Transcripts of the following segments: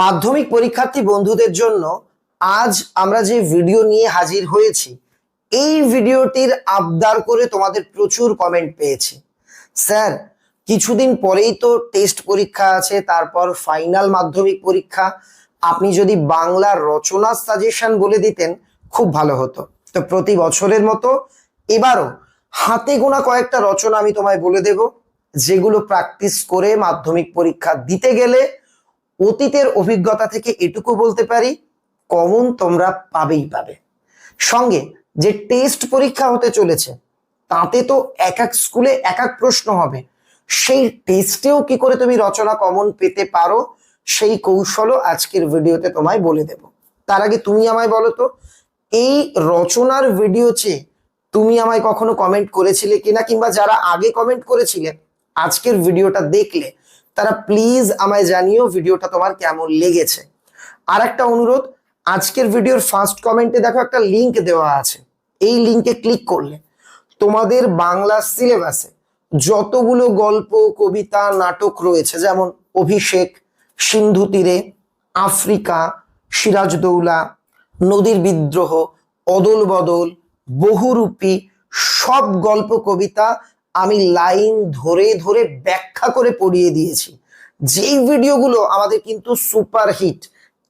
মাধ্যমিক পরীক্ষার্থী বন্ধুদের জন্য আজ আমরা যে ভিডিও নিয়ে হাজির হয়েছি, এই ভিডিওটির আবদার করে তোমাদের প্রচুর কমেন্ট পেয়েছি। স্যার, কিছুদিন পরেই তো টেস্ট পরীক্ষা আছে, তারপর ফাইনাল মাধ্যমিক পরীক্ষা। আপনি যদি বাংলার রচনা সাজেশন বলে দিতেন, খুব ভালো হতো। তো প্রতি বছরের মতো এবারও হাতে গোনা কয়েকটা রচনা আমি তোমায় বলে দেব, যেগুলো প্র্যাকটিস করে মাধ্যমিক পরীক্ষা দিতে গেলে অতীতের অভিজ্ঞতা থেকে এটুকু বলতে পারি, কমন তোমরা পাবেই পাবে। সঙ্গে যে টেস্ট পরীক্ষা হতে চলেছে, তাতে তো এক এক স্কুলে এক এক প্রশ্ন হবে। সেই টেস্টেও কি করে তুমি রচনা কমন পেতে পারো, সেই কৌশলও আজকের ভিডিওতে তোমায় বলে দেব। তার আগে তুমি আমায় বলো তো, এই রচনার ভিডিও চেয়ে তুমি আমায় কখনো কমেন্ট করেছিলে কিনা কিংবা যারা আগে কমেন্ট করেছিলে, আজকের ভিডিওটা দেখলে তারা প্লিজ আমায় জানিও ভিডিওটা তোমার কেমন লেগেছে। আর একটা অনুরোধ, আজকের ভিডিওর ফার্স্ট কমেন্টে দেখো একটা লিংক দেওয়া আছে। এই লিংকে ক্লিক করলে তোমাদের বাংলা সিলেবাসে যতগুলো গল্প, কবিতা, নাটক রয়েছে, যেমন অভিষেক, সিন্ধু তীরে, আফ্রিকা, সিরাজদৌলা, নদীর বিদ্রোহ অদল বদল বহুরূপী, সব গল্প, কবিতা আমি লাইন ধরে ধরে ব্যাখ্যা করে পড়িয়ে দিয়েছি। যেই ভিডিওগুলো আমাদের কিন্তু সুপার হিট,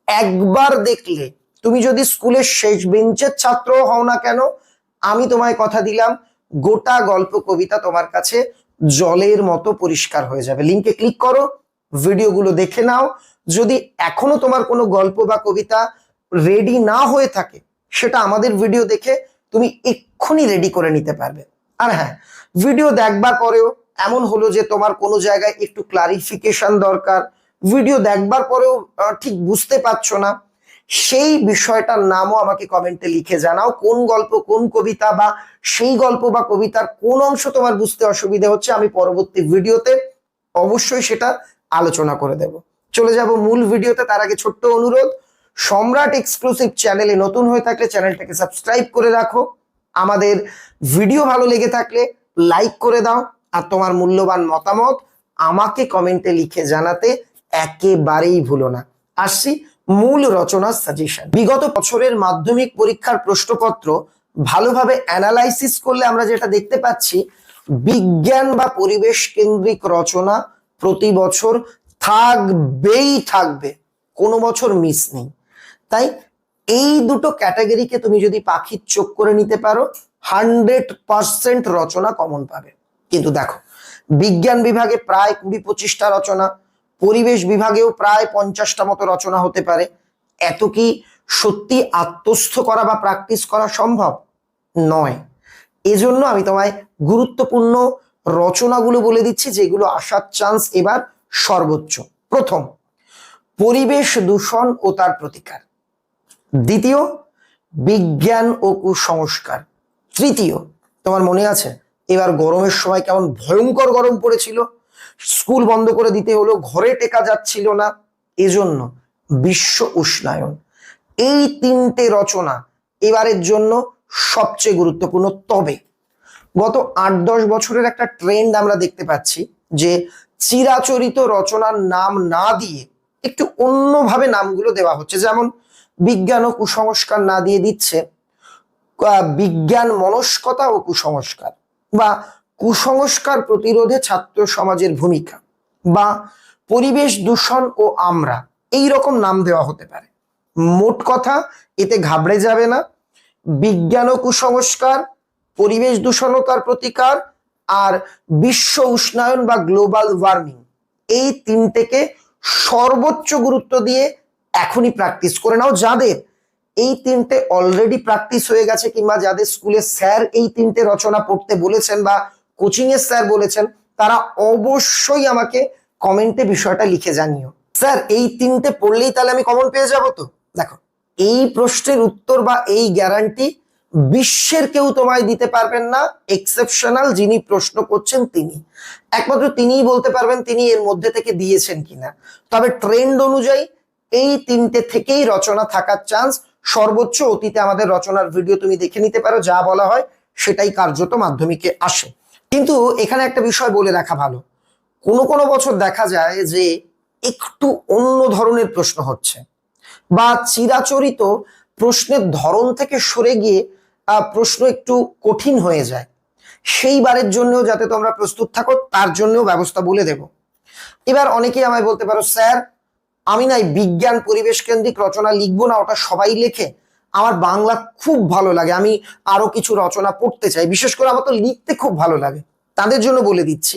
একবার দেখলে তুমি যদি স্কুলের শেষ বেঞ্চের ছাত্র হও না কেন, আমি তোমায় কথা দিলাম, গোটা গল্প কবিতা তোমার কাছে জলের মতো পরিষ্কার হয়ে যাবে। লিঙ্কে ক্লিক করো, ভিডিওগুলো দেখে নাও। যদি এখনও তোমার কোনো গল্প বা কবিতা রেডি না হয়ে থাকে, সেটা আমাদের ভিডিও দেখে তুমি এক্ষুনি রেডি করে নিতে পারবে। আর হ্যাঁ ভিডিও দেখবার পরেও এমন হলো যে তোমার কোনো জায়গায় একটু ক্লারিফিকেশন দরকার। ভিডিও দেখবার পরেও ঠিক বুঝতে পারছ না। সেই বিষয়টার নামও আমাকে কমেন্টে লিখে জানাও। কোন গল্প, কোন কবিতা বা সেই গল্প বা কবিতার কোন অংশ তোমার বুঝতে অসুবিধা হচ্ছে আমি পরবর্তী ভিডিওতে অবশ্যই সেটা আলোচনা করে দেব। চলে যাব মূল ভিডিওতে। তার আগে ছোট্ট অনুরোধ, সম্রাট এক্সক্লুসিভ চ্যানেলে নতুন হয়ে থাকলে চ্যানেলটাকে সাবস্ক্রাইব করে রাখো। আমাদের ভিডিও ভালো লেগে থাকলে লাইক করে দাও আর তোমার মূল্যবান মতামত আমাকে কমেন্টে লিখে জানাতে একেবারেই ভুলো না। আসছি মূল রচনা সাজেশন বিগত বছরের মাধ্যমিক পরীক্ষার প্রশ্নপত্র ভালোভাবে অ্যানালাইসিস করলে আমরা যেটা দেখতে পাচ্ছি, বিজ্ঞান বা পরিবেশ কেন্দ্রিক রচনা প্রতি বছর থাকবেই থাকবে, কোনো বছর মিস নেই। তাই এই দুটো ক্যাটাগরিকে তুমি যদি পাখির চোখ করে নিতে পারো হান্ড্রেড পার্সেন্ট রচনা কমন পাবে। কিন্তু দেখো, বিজ্ঞান বিভাগে প্রায় কুড়ি পঁচিশটা রচনা, পরিবেশ বিভাগেও প্রায় পঞ্চাশটা মতো রচনা হতে পারে। এত কি সত্যি আত্মস্থ করা বা প্র্যাকটিস করা সম্ভব? নয়। এজন্য আমি তোমায় গুরুত্বপূর্ণ রচনাগুলো বলে দিচ্ছি, যেগুলো আসার চান্স এবার সর্বোচ্চ। প্রথম, পরিবেশ দূষণ ও তার প্রতিকার। দ্বিতীয়, বিজ্ঞান ও কুসংস্কার। তৃতীয়, তোমার মনে আছে? এবার গরমের সময় কেমন ভয়ঙ্কর গরম পড়েছিল। স্কুল বন্ধ করে দিতে হলো ঘরে টেকা যাচ্ছিল না। এজন্য বিশ্ব উষ্ণায়ন। এই তিনটে রচনা এবারের জন্য সবচেয়ে গুরুত্বপূর্ণ। তবে গত আট দশ বছরের একটা ট্রেন্ড আমরা দেখতে পাচ্ছি যে চিরাচরিত রচনার নাম না দিয়ে একটু অন্যভাবে নামগুলো দেওয়া হচ্ছে। যেমন বিজ্ঞান ও কুসংস্কার না দিয়ে দিচ্ছে বিজ্ঞান মনস্কতা ও কুসংস্কার বা কুসংস্কার প্রতিরোধে ছাত্র সমাজের ভূমিকা বা পরিবেশ দূষণ ও আমরা, এই রকম নাম দেওয়া হতে পারে। মোট কথা, এতে ঘাবড়ে যাবে না। বিজ্ঞান ও কুসংস্কার, পরিবেশ দূষণ তার প্রতিকার আর বিশ্ব উষ্ণায়ন বা গ্লোবাল ওয়ার্মিং, এই তিনটেকে সর্বোচ্চ গুরুত্ব দিয়ে এখনই প্র্যাকটিস করে নাও। যাদের এই তিনটে অলরেডি প্র্যাকটিস হয়ে গেছে কিংবা যাদের স্কুলে স্যার এই তিনটে রচনা পড়তে বলেছেন বা কোচিং এর স্যার বলেছেন, তারা অবশ্যই আমাকে কমেন্টে বিষয়টা লিখে জানিও। স্যার এই তিনটে পড়লেই তাহলে আমি কমন পেয়ে যাব তো? দেখো, এই প্রশ্নের উত্তর বা এই গ্যারান্টি বিশ্বের কেউ তোমায় দিতে পারবেন না এক্সেপশনাল যিনি প্রশ্ন করছেন তিনি। একমাত্র তিনিই বলতে পারবেন তিনি এর মধ্যে থেকে দিয়েছেন কিনা। তবে ট্রেন্ড অনুযায়ী এই তিনটে থেকেই রচনা থাকার চান্স সর্বোচ্চ অতীতে আমাদের রচনার ভিডিও তুমি দেখে নিতে পারো, যা বলা হয় সেটাই কার্যত মাধ্যমিকে আসে। কিন্তু এখানে একটা বিষয় বলে রাখা ভালো। কোনো কোনো বছর দেখা যায় যে একটু অন্য ধরনের প্রশ্ন হচ্ছে বা চিরাচরিত প্রশ্নের ধরন থেকে সরে গিয়ে প্রশ্ন একটু কঠিন হয়ে যায়। সেইবারের জন্যও যাতে তোমরা প্রস্তুত থাকো, তার জন্যও ব্যবস্থা বলে দেব। এবার অনেকেই আমায় বলতে পারো, স্যার আমি নাই বিজ্ঞান পরিবেশ কেন্দ্রিক রচনা লিখব না, ওটা সবাই লেখে। আমার বাংলা খুব ভালো লাগে, আমি আরও কিছু রচনা পড়তে চাই। বিশেষ করে আমার তো লিখতে খুব ভালো লাগে। তাদের জন্য বলে দিচ্ছি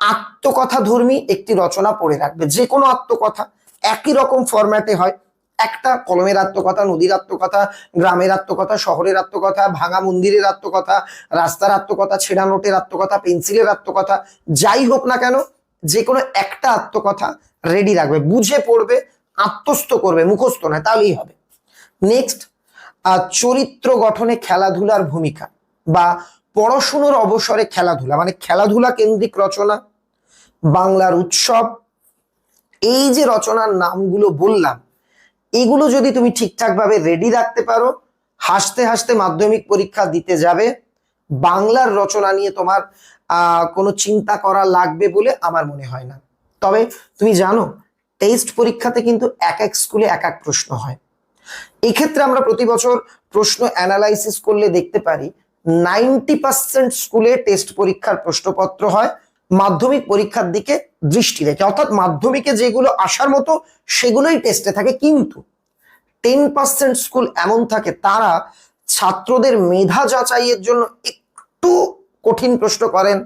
আত্মকথা ধর্মী একটি রচনা পড়ে রাখবে। যে কোনো আত্মকথা একই রকম ফরম্যাটে হয়। একটা কলমের আত্মকথা, নদীর আত্মকথা, গ্রামের আত্মকথা, শহরের আত্মকথা, ভাঙা মন্দিরের আত্মকথা, রাস্তার আত্মকথা, ছেঁড়া নোটের আত্মকথা, পেন্সিলের আত্মকথা, যাই হোক না কেন যে কোনো একটা আত্মকথা রেডি রাখবে, বুঝে পড়বে, আত্মস্থ করবে, মুখস্থ নয়, তাহলেই হবে। নেক্সট চরিত্র গঠনে খেলাধুলার ভূমিকা বা পড়াশুনোর অবসরে খেলাধুলা মানে খেলাধুলা কেন্দ্রিক রচনা, বাংলার উৎসব, এই যে রচনার নামগুলো বললাম, এগুলো যদি তুমি ঠিকঠাকভাবে রেডি রাখতে পারো, হাসতে হাসতে মাধ্যমিক পরীক্ষা দিতে যাবে বাংলার রচনা নিয়ে তোমার কোনো চিন্তা করা লাগবে বলে আমার মনে হয় না। তবে তুমি জানো, টেস্ট পরীক্ষাতে কিন্তু এক এক স্কুলে এক এক প্রশ্ন হয়। এক্ষেত্রে আমরা প্রতি বছর প্রশ্ন অ্যানালাইসিস করলে দেখতে পারি, নাইনটি পার্সেন্ট স্কুলে টেস্ট পরীক্ষার প্রশ্নপত্র হয়, মাধ্যমিক পরীক্ষার দিকে দৃষ্টি রেখে। অর্থাৎ মাধ্যমিকে যেগুলো আসার মতো সেগুলোই টেস্টে থাকে, কিন্তু টেন পার্সেন্ট স্কুল এমন থাকে, তারা ছাত্রদের মেধা যাচাইয়ের জন্য একটু কঠিন প্রশ্ন করেন,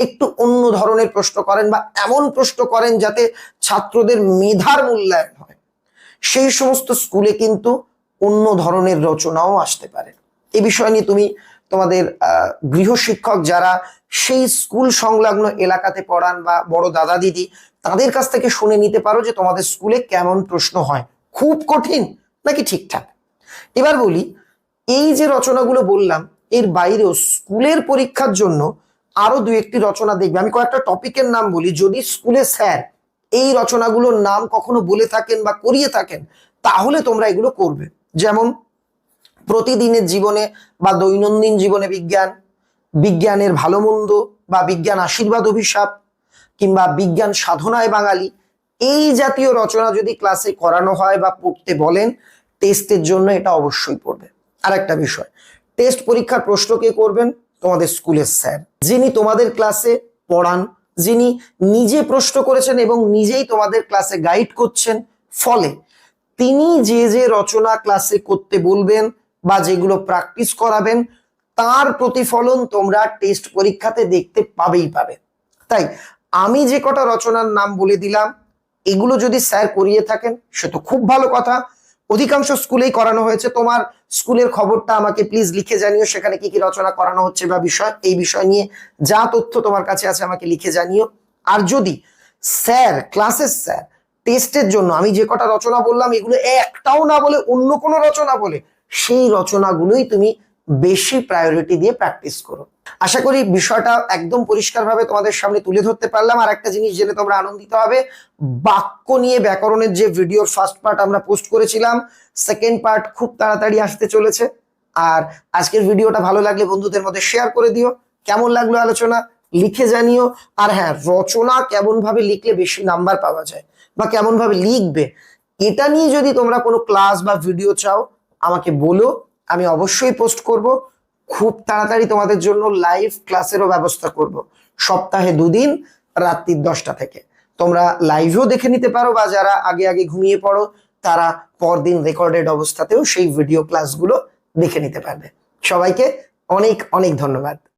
একটু অন্য ধরনের প্রশ্ন করেন বা এমন প্রশ্ন করেন যাতে ছাত্রদের মেধার মূল্যায়ন হয়। সেই সমস্ত স্কুলে কিন্তু অন্য ধরনের রচনাও আসতে পারে। এ বিষয় নিয়ে তুমি তোমাদের গৃহশিক্ষক যারা সেই স্কুল সংলগ্ন এলাকাতে পড়ান বা বড় দাদা দিদি, তাদের কাছ থেকে শুনে নিতে পারো যে তোমাদের স্কুলে কেমন প্রশ্ন হয়। খুব কঠিন নাকি ঠিকঠাক? এবার বলি এই যে রচনাগুলো বললাম, এর বাইরেও স্কুলের পরীক্ষার জন্য আরও দু একটি রচনা দেখবে। আমি কয়েকটা টপিকের নাম বলি। যদি স্কুলে স্যার এই রচনাগুলোর নাম কখনো বলে থাকেন বা করিয়ে থাকেন, তাহলে তোমরা এগুলো করবে। যেমন প্রতিদিনের জীবনে বা দৈনন্দিন জীবনে বিজ্ঞান, বিজ্ঞানের ভালো মন্দ বা বিজ্ঞান আশীর্বাদ অভিশাপ কিংবা বিজ্ঞান সাধনায় বাঙালি, এই জাতীয় রচনা যদি ক্লাসে করানো হয় বা পড়তে বলেন টেস্টের জন্য এটা অবশ্যই পড়বে। আর একটা বিষয় টেস্ট পরীক্ষার প্রশ্ন কে করবেন? তোমাদের স্কুলের স্যার। যিনি তোমাদের ক্লাসে পড়ান, যিনি নিজে প্রশ্ন করেছেন এবং নিজেই তোমাদের ক্লাসে গাইড করছেন, ফলে তিনি যে যে রচনা ক্লাসে করতে বলবেন বা যেগুলো প্র্যাকটিস করাবেন, তার প্রতিফলন তোমরা টেস্ট পরীক্ষাতে দেখতে পাবেই পাবে। তাই আমি যে কটা রচনার নাম বলে দিলাম, এগুলো যদি স্যার করিয়ে থাকেন, সে তো খুব ভালো কথা। অধিকাংশ স্কুলেই করানো হয়েছে। তোমার স্কুলের খবরটা আমাকে প্লিজ লিখে জানিও, সেখানে কি কি রচনা করানো হচ্ছে বা বিষয়, এই বিষয় নিয়ে যা তথ্য তোমার কাছে আছে আমাকে লিখে জানিও। আর যদি স্যার, ক্লাসের স্যার, টেস্টের জন্য আমি যে কটা রচনা বললাম, এগুলো একটাও না বলে, অন্য কোনো রচনা বলে, সেই রচনাগুলোই তুমি বেশি প্রায়োরিটি দিয়ে প্র্যাকটিস করো। আশা করি বিষয়টা একদম পরিষ্কারভাবে তোমাদের সামনে তুলে ধরতে পারলাম। আর একটা জিনিস জেনে তোমরা আনন্দিত হবে, বাক্য নিয়ে ব্যাকরণের যে ভিডিওর ফার্স্ট পার্ট আমরা পোস্ট করেছিলাম সেকেন্ড পার্ট খুব তাড়াতাড়ি আসতে চলেছে। আর আজকের ভিডিওটা ভালো লাগলে বন্ধুদের মধ্যে শেয়ার করে দিও। কেমন লাগল আলোচনা, লিখে জানিও। আর হ্যাঁ রচনা কেমন ভাবে লিখলে বেশি নাম্বার পাওয়া যায় বা কেমন ভাবে লিখবে, এটা নিয়ে যদি তোমরা কোনো ক্লাস বা ভিডিও চাও, আমাকে বলো। আমি অবশ্যই পোস্ট করব। খুব তাড়াতাড়ি তোমাদের জন্য লাইভ ক্লাসেরও ব্যবস্থা করব। সপ্তাহে দুদিন রাত্রির দশটা থেকে। তোমরা লাইভেও দেখে নিতে পারো বা যারা আগে আগে ঘুমিয়ে পড়ো, তারা পরদিন রেকর্ডেড অবস্থাতেও সেই ভিডিও ক্লাসগুলো দেখে নিতে পারবে। সবাইকে অনেক অনেক ধন্যবাদ।